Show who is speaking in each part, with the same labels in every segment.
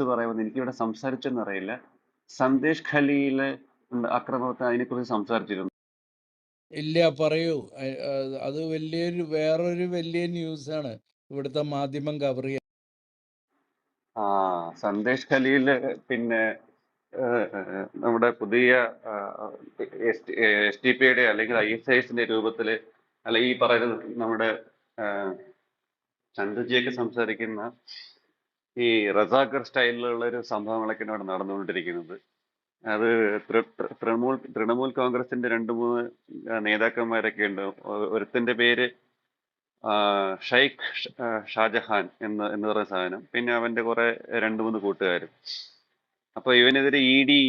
Speaker 1: Facts പറയുമെന്ന് എനിക്കിവിടെ സംസാരിച്ചെന്ന് അറിയില്ല. സന്ദേശ് ഖലിയിലെ ആക്രമണത്തെ അതിനെക്കുറിച്ച് സംസാരിച്ചിരുന്നു.
Speaker 2: ഇല്ല പറയൂ. അത് വലിയൊരു വേറൊരു വലിയ ന്യൂസ് ആണ് ഇവിടുത്തെ മാധ്യമം കവർ ചെയ്യാൻ.
Speaker 1: ആ സന്ദേശ് ഖലിയിൽ പിന്നെ നമ്മുടെ പുതിയ എസ് ടി പിയുടെ അല്ലെങ്കിൽ ഐ എസ് ഐസിന്റെ രൂപത്തിൽ അല്ല ഈ പറയുന്ന നമ്മുടെ ചന്ദ്രജിയൊക്കെ സംസാരിക്കുന്ന ഈ റസാക്കർ സ്റ്റൈലിലുള്ള ഒരു സംഭവങ്ങളൊക്കെയാണ് ഇവിടെ നടന്നുകൊണ്ടിരിക്കുന്നത്. അത് തൃണമൂൽ തൃണമൂൽ കോൺഗ്രസിന്റെ രണ്ട് മൂന്ന് നേതാക്കന്മാരൊക്കെ ഉണ്ട്. ഒരുത്തിന്റെ പേര് ഷൈഖ് ഷാജഹാൻ എന്ന് എന്ന് പറയുന്ന സാധനം. പിന്നെ അവന്റെ കുറെ രണ്ട് മൂന്ന് കൂട്ടുകാരും. അപ്പൊ ഇവനെതിരെ ഇ ഡി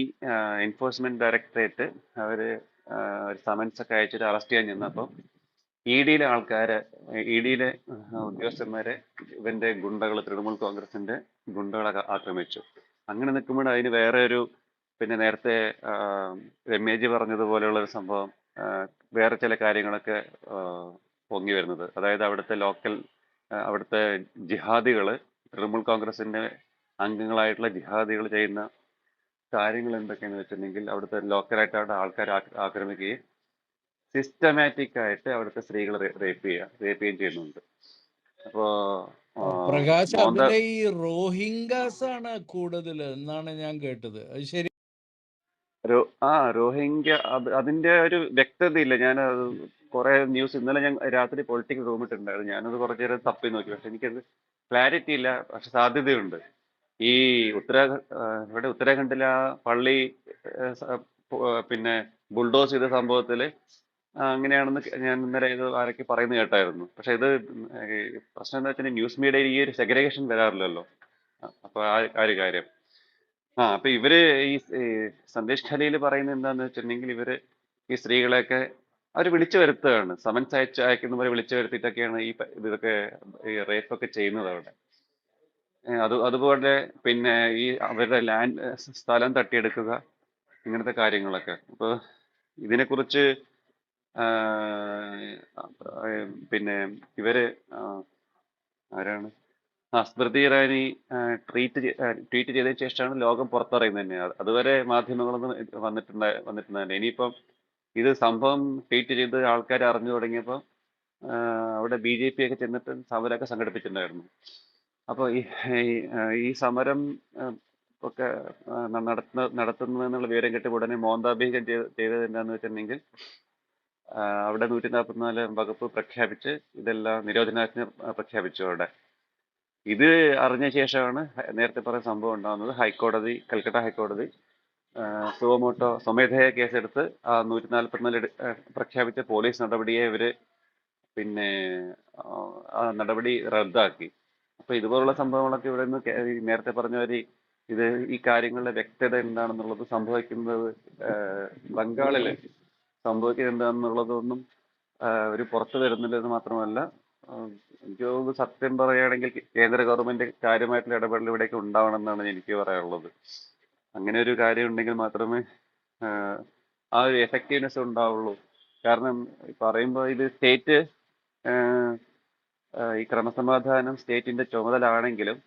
Speaker 1: എൻഫോഴ്സ്മെന്റ് ഡയറക്ടറേറ്റ് അവർ ഒരു സമൻസ് ഒക്കെ അയച്ചിട്ട് അറസ്റ്റ് ചെയ്യാൻ ചെന്നപ്പം ഇ ഡിയിലെ ആൾക്കാരെ ഇ ഡിയിലെ ഉദ്യോഗസ്ഥന്മാരെ ഇവന്റെ ഗുണ്ടകൾ തൃണമൂൽ കോൺഗ്രസിന്റെ ഗുണ്ടകളെ ആക്രമിച്ചു. അങ്ങനെ നിൽക്കുമ്പോൾ അതിന് വേറെ ഒരു പിന്നെ നേരത്തെ രമ്യജി പറഞ്ഞതുപോലെയുള്ള ഒരു സംഭവം വേറെ ചില കാര്യങ്ങളൊക്കെ പൊങ്ങി വരുന്നത്. അതായത് അവിടുത്തെ ലോക്കൽ അവിടുത്തെ ജിഹാദികൾ തൃണമൂൽ കോൺഗ്രസിന്റെ അംഗങ്ങളായിട്ടുള്ള ജിഹാദികൾ ചെയ്യുന്ന കാര്യങ്ങൾ എന്തൊക്കെയാണെന്ന് വെച്ചിട്ടുണ്ടെങ്കിൽ അവിടുത്തെ ലോക്കലായിട്ട് അവിടെ ആൾക്കാർ ആക്ര- ആക്രമിക്കുകയും സിസ്റ്റമാറ്റിക് ആയിട്ട് അവിടുത്തെ സ്ത്രീകൾ റേപ്പ് ചെയ്യുക റേപ്പ് ചെയ്യുകയും ചെയ്യുന്നുണ്ട്. അപ്പോ
Speaker 2: പ്രകാശ് അവിടെ ഈ റോഹിംഗാസ് ആണ് കൂടുതൽ എന്നാണ് ഞാൻ കേട്ടത്. അത് ശരി.
Speaker 1: ആ റോഹിംഗ്യ അത് അതിന്റെ ഒരു വ്യക്തതയില്ല. ഞാൻ കുറെ ന്യൂസ് ഇന്നലെ ഞാൻ രാത്രി പൊളിറ്റിക്കൽ റൂം ഇട്ടുണ്ടായിരുന്നു ഞാനത് കുറച്ചു നേരം തപ്പി നോക്കി. പക്ഷെ എനിക്കത് ക്ലാരിറ്റി ഇല്ല. പക്ഷെ സാധ്യതയുണ്ട്. ഈ ഉത്തരാഖണ്ഡ് ഇവിടെ ഉത്തരാഖണ്ഡിലെ ആ പള്ളി പിന്നെ ബുൾഡോസ് ചെയ്ത സംഭവത്തിൽ ആ, അങ്ങനെയാണെന്ന് ഞാൻ ഇന്നലെ ഇത് ആരൊക്കെ പറയുന്നത് കേട്ടായിരുന്നു. പക്ഷെ ഇത് പ്രശ്നം എന്താ വെച്ചാൽ ന്യൂസ് മീഡിയയിൽ ഈ ഒരു സെഗ്രഗേഷൻ വരാറില്ലല്ലോ. അപ്പൊ ആ ഒരു കാര്യം. ആ അപ്പൊ ഇവർ ഈ സന്ദേശ് ഖലയിൽ പറയുന്നത് എന്താന്ന് വെച്ചിട്ടുണ്ടെങ്കിൽ ഇവർ ഈ സ്ത്രീകളെയൊക്കെ അവർ വിളിച്ചു വരുത്തുകയാണ്. സമൻസ് അയച്ച് അയക്കുന്ന പോലെ വിളിച്ചു വരുത്തിയിട്ടൊക്കെയാണ് ഈ ഇതൊക്കെ ഈ റേപ്പ് ഒക്കെ ചെയ്യുന്നത് അവിടെ. അത് അതുപോലെ പിന്നെ ഈ അവരുടെ ലാൻഡ് സ്ഥലം തട്ടിയെടുക്കുക ഇങ്ങനത്തെ കാര്യങ്ങളൊക്കെ. അപ്പൊ ഇതിനെക്കുറിച്ച് പിന്നെ ഇവർ ആരാണ്? സ്മൃതി ഇറാനി ട്വീറ്റ് ട്വീറ്റ് ചെയ്തതിനു ശേഷമാണ് ലോകം പുറത്തറിയുന്നത് തന്നെ അതുവരെ മാധ്യമങ്ങളൊന്നും വന്നിട്ടുണ്ടായി വന്നിട്ടുണ്ട വന്നിട്ടുണ്ടായില്ല ഇനിയിപ്പം ഇത് സംഭവം ട്വീറ്റ് ചെയ്ത് ആൾക്കാർ അറിഞ്ഞു തുടങ്ങിയപ്പോൾ അവിടെ ബി ജെ പി ഒക്കെ ചെന്നിട്ട് സമരമൊക്കെ സംഘടിപ്പിച്ചിട്ടുണ്ടായിരുന്നു. അപ്പോൾ ഈ ഈ, സമരം ഒക്കെ നടത്തുന്ന നടത്തുന്നു എന്നുള്ള വിവരം കിട്ടിയ ഉടനെ മോന്താഭീകം ചെയ്ത് ചെയ്തത് എന്താണെന്ന് വെച്ചിട്ടുണ്ടെങ്കിൽ അവിടെ നൂറ്റി നാൽപ്പത്തിനാല് വകുപ്പ് പ്രഖ്യാപിച്ച് ഇതെല്ലാം നിരോധനാജ്ഞ പ്രഖ്യാപിച്ചു അവിടെ. ഇത് അറിഞ്ഞ ശേഷമാണ് നേരത്തെ പറഞ്ഞ സംഭവം ഉണ്ടാകുന്നത്. ഹൈക്കോടതി കൽക്കട്ട ഹൈക്കോടതി സുവമോട്ടോ സ്വമേധയ കേസെടുത്ത് ആ നൂറ്റി നാൽപ്പത്തിനാല് പ്രഖ്യാപിച്ച പോലീസ് നടപടിയെ ഇവർ പിന്നെ ആ, നടപടി റദ്ദാക്കി. അപ്പോൾ ഇതുപോലുള്ള സംഭവങ്ങളൊക്കെ ഇവിടെ നിന്ന് നേരത്തെ പറഞ്ഞ മാതിരി ഇത് ഈ കാര്യങ്ങളുടെ വ്യക്തത എന്താണെന്നുള്ളത് സംഭവിക്കുന്നത് ആ, ബംഗാളിൽ സംഭവിക്കുന്നത് എന്താണെന്നുള്ളതൊന്നും ഒരു പുറത്തു വരുന്നില്ലെന്ന് മാത്രമല്ല ആ, എനിക്ക് തോന്നുന്നു സത്യം പറയുകയാണെങ്കിൽ കേന്ദ്ര ഗവൺമെന്റ് കാര്യമായിട്ടുള്ള ഇടപെടൽ ഇവിടേക്ക് ഉണ്ടാവണം എന്നാണ് എനിക്ക് പറയാനുള്ളത്. അങ്ങനെ ഒരു കാര്യം ഉണ്ടെങ്കിൽ മാത്രമേ ആ ഒരു എഫക്റ്റീവ്നെസ് ഉണ്ടാവുള്ളൂ. കാരണം പറയുമ്പോൾ ഇത് സ്റ്റേറ്റ് ഈ ക്രമസമാധാനം സ്റ്റേറ്റിന്റെ ചുമതല ആണെങ്കിലും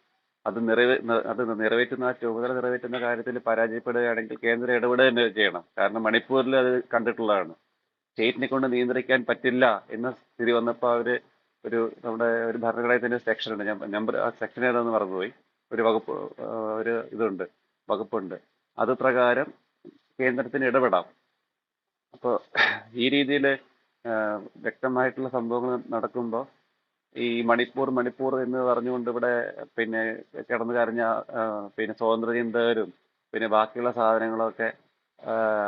Speaker 1: അത് നിറവേ അത് നിറവേറ്റുന്ന ആ ചുമതല നിറവേറ്റുന്ന കാര്യത്തിൽ പരാജയപ്പെടുകയാണെങ്കിൽ കേന്ദ്രം ഇടപെടുക തന്നെ ചെയ്യണം. കാരണം മണിപ്പൂരിൽ അത് കണ്ടിട്ടുള്ളതാണ്. സ്റ്റേറ്റിനെ കൊണ്ട് നിയന്ത്രിക്കാൻ പറ്റില്ല എന്ന സ്ഥിതി വന്നപ്പോൾ അവർ ഒരു നമ്മുടെ ഒരു ഭരണഘടനത്തിന്റെ സെക്ഷൻ ഉണ്ട്. ഞാൻ നമ്പർ ആ സെക്ഷൻ ഏതാന്ന് മറന്നുപോയി. ഒരു വകുപ്പ് ഒരു ഇതുണ്ട്. വകുപ്പുണ്ട്. അത് പ്രകാരം കേന്ദ്രത്തിന് ഇടപെടാം. അപ്പോൾ ഈ രീതിയിൽ വ്യക്തമായിട്ടുള്ള സംഭവങ്ങൾ നടക്കുമ്പോൾ ഈ മണിപ്പൂർ മണിപ്പൂർ എന്ന് പറഞ്ഞുകൊണ്ട് ഇവിടെ പിന്നെ കിടന്നു കരഞ്ഞ പിന്നെ സ്വാതന്ത്ര്യ ചിന്തകരും പിന്നെ ബാക്കിയുള്ള സാധനങ്ങളൊക്കെ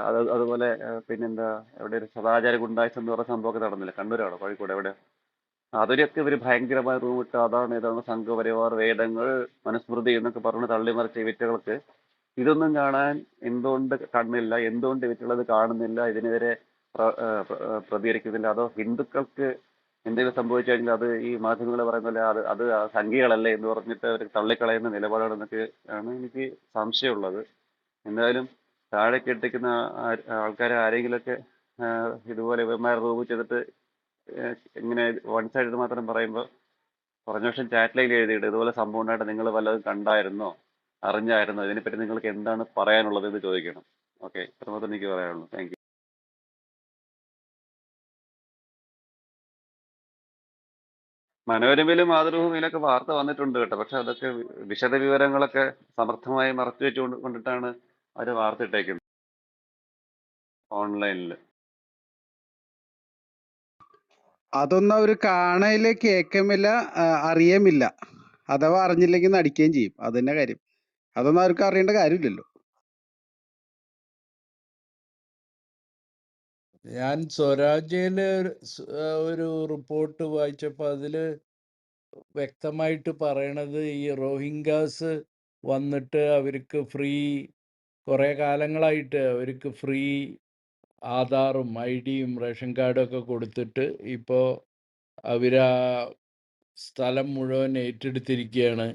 Speaker 1: അത് അതുപോലെ പിന്നെന്താ എവിടെ ഒരു സദാചാര ഗുണ്ടായ്സ് എന്ന് പറഞ്ഞ സംഭവമൊക്കെ നടന്നില്ല? കണ്ണൂരാണോ? കോഴിക്കോട് എവിടെ? അതിലൊക്കെ ഇവർ ഭയങ്കരമായ റൂമിട്ട് അതാണ് ഇതാണ് സംഘപരിവാർ വേദങ്ങൾ മനുസ്മൃതി എന്നൊക്കെ പറഞ്ഞ് തള്ളിമറിച്ച ഇവറ്റകൾക്ക് ഇതൊന്നും കാണാൻ എന്തുകൊണ്ട് കണ്ണില്ല? എന്തുകൊണ്ട് ഇവറ്റുള്ളത് കാണുന്നില്ല? ഇതിനെതിരെ പ്രതികരിക്കുന്നില്ല? അതോ ഹിന്ദുക്കൾക്ക് എന്തെങ്കിലും സംഭവിച്ചു കഴിഞ്ഞാൽ അത് ഈ മാധ്യമങ്ങൾ പറയുന്ന പോലെ അത് അത് സംഖ്യകളല്ലേ എന്ന് പറഞ്ഞിട്ട് അവർ തള്ളിക്കളയുന്ന നിലപാടാണെന്നൊക്കെ ആണ് എനിക്ക് സംശയമുള്ളത്. എന്തായാലും താഴെ കെട്ടിക്കുന്ന ആൾക്കാരെ ആരെങ്കിലുമൊക്കെ ഇതുപോലെ ഇവന്മാരെ റൂപ് ചെയ്തിട്ട് ഇങ്ങനെ വൺ സൈഡ് മാത്രം പറയുമ്പോൾ കുറഞ്ഞ വർഷം ചാറ്റ് ലൈൻ എഴുതിയിട്ട് ഇതുപോലെ സംഭവം ഉണ്ടായിട്ട് നിങ്ങൾ വല്ലതും കണ്ടായിരുന്നോ? അറിഞ്ഞായിരുന്നോ? ഇതിനെപ്പറ്റി നിങ്ങൾക്ക് എന്താണ് പറയാനുള്ളത് എന്ന് ചോദിക്കണം. ഓക്കെ ഇത്ര മാത്രം എനിക്ക് പറയാനുള്ളൂ. താങ്ക് മനോരമയിലും മാതൃഭൂമിയിലൊക്കെ വാർത്ത വന്നിട്ടുണ്ട് കേട്ടോ. പക്ഷെ അതൊക്കെ വിശദ വിവരങ്ങളൊക്കെ സമർത്ഥമായി മറച്ചു വെച്ചുകൊണ്ട് കൊണ്ടിട്ടാണ് അവർ വാർത്ത ഇട്ടേക്കുന്നത്. ഓൺലൈനിൽ
Speaker 3: അതൊന്നും അവർ കാണയിൽ കേൾക്കുമില്ല അറിയുമില്ല. അഥവാ അറിഞ്ഞില്ലെങ്കിൽ നടിക്കുകയും ചെയ്യും. അത് തന്നെ കാര്യം. അതൊന്നും അവർക്ക് അറിയേണ്ട കാര്യമില്ലല്ലോ.
Speaker 2: ഞാൻ സ്വരാജ്യയിൽ ഒരു റിപ്പോർട്ട് വായിച്ചപ്പോൾ അതിൽ വ്യക്തമായിട്ട് പറയണത് ഈ റോഹിംഗ്യാസ് വന്നിട്ട് അവർക്ക് ഫ്രീ കുറേ കാലങ്ങളായിട്ട് അവർക്ക് ഫ്രീ ആധാറും ഐ ഡിയും റേഷൻ കാർഡും ഒക്കെ കൊടുത്തിട്ട് ഇപ്പോൾ അവരാ സ്ഥലം മുഴുവൻ ഏറ്റെടുത്തിരിക്കുകയാണ്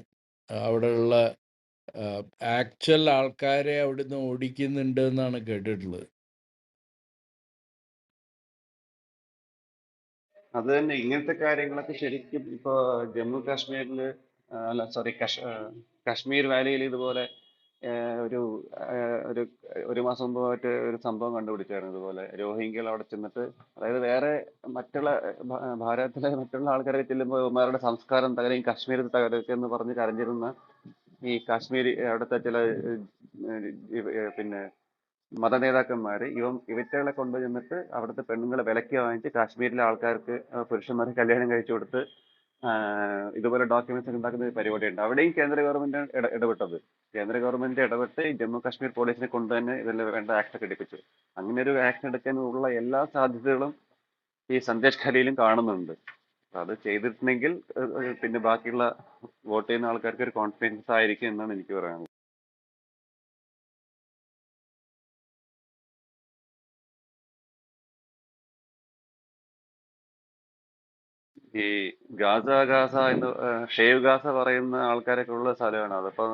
Speaker 2: അവിടെയുള്ള ആക്ച്വൽ ആൾക്കാരെ അവിടുന്ന് ഓടിക്കുന്നുണ്ട് എന്നാണ് കേട്ടിട്ടുള്ളത്.
Speaker 1: അത് തന്നെ ഇങ്ങനത്തെ കാര്യങ്ങളൊക്കെ ശരിക്കും ഇപ്പൊ ജമ്മു കാശ്മീരിൽ അല്ല സോറി കാശ്മീർ വാലിയിൽ ഇതുപോലെ ഒരു ഒരു ഒരു മാസം മുമ്പ് ഒരു സംഭവം കണ്ടുപിടിച്ചായിരുന്നു ഇതുപോലെ. രോഹിംഗ്യകൾ അവിടെ ചെന്നിട്ട് അതായത് വേറെ മറ്റുള്ള ഭാരതത്തിലെ മറ്റുള്ള ആൾക്കാരെ ചെല്ലുമ്പോൾ ഇവന്മാരുടെ സംസ്കാരം തകരും കാശ്മീർ തകരൊക്കെ എന്ന് പറഞ്ഞ് കരഞ്ഞിരുന്ന ഈ കാശ്മീരി അവിടുത്തെ ചില പിന്നെ മത നേതാക്കന്മാര് ഇവ ഇവറ്റകളെ കൊണ്ടുചെന്നിട്ട് അവിടുത്തെ പെണ്ണുങ്ങളെ വിലക്ക് വാങ്ങിച്ച് കാശ്മീരിലെ ആൾക്കാർക്ക് പുരുഷന്മാരെ കല്യാണം കഴിച്ചു കൊടുത്ത് ഇതുപോലെ ഡോക്യുമെന്റ്സ് ഉണ്ടാക്കുന്ന ഒരു പരിപാടിയുണ്ട്. അവിടെയും കേന്ദ്ര ഗവൺമെന്റ് ഇട ഇടപെട്ടത്. കേന്ദ്ര ഗവൺമെന്റ് ഇടപെട്ട് ജമ്മു കാശ്മീർ പോലീസിനെ കൊണ്ട് തന്നെ ഇതിൽ വേണ്ട ആക്ഷൻ എടുപ്പിച്ചു. അങ്ങനെ ഒരു ആക്ഷൻ എടുക്കാനുള്ള എല്ലാ സാധ്യതകളും ഈ സന്ദേശ് ഖലയിലും കാണുന്നുണ്ട്. അത് ചെയ്തിട്ടുണ്ടെങ്കിൽ പിന്നെ ബാക്കിയുള്ള വോട്ട് ചെയ്യുന്ന ആൾക്കാർക്ക് ഒരു കോൺഫിഡൻസ് ആയിരിക്കും എന്നാണ് എനിക്ക് പറയാനുള്ളത്. ഈ ഗാസ ഗാസ എന്ന് ഷേവ് ഗാസ പറയുന്ന ആൾക്കാരൊക്കെ ഉള്ള സ്ഥലമാണ്. അതപ്പോ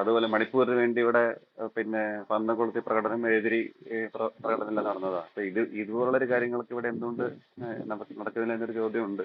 Speaker 1: അതുപോലെ മണിപ്പൂരിന് വേണ്ടി ഇവിടെ പിന്നെ പന്ത കൊളുത്തി പ്രകടനം എതിരി പ്രകടനമെല്ലാം നടന്നതാണ് അപ്പൊ ഇത് ഇതുപോലുള്ള ഒരു കാര്യങ്ങളൊക്കെ ഇവിടെ എന്തുകൊണ്ട് നടക്കുന്നില്ല എന്നൊരു ചോദ്യമുണ്ട്.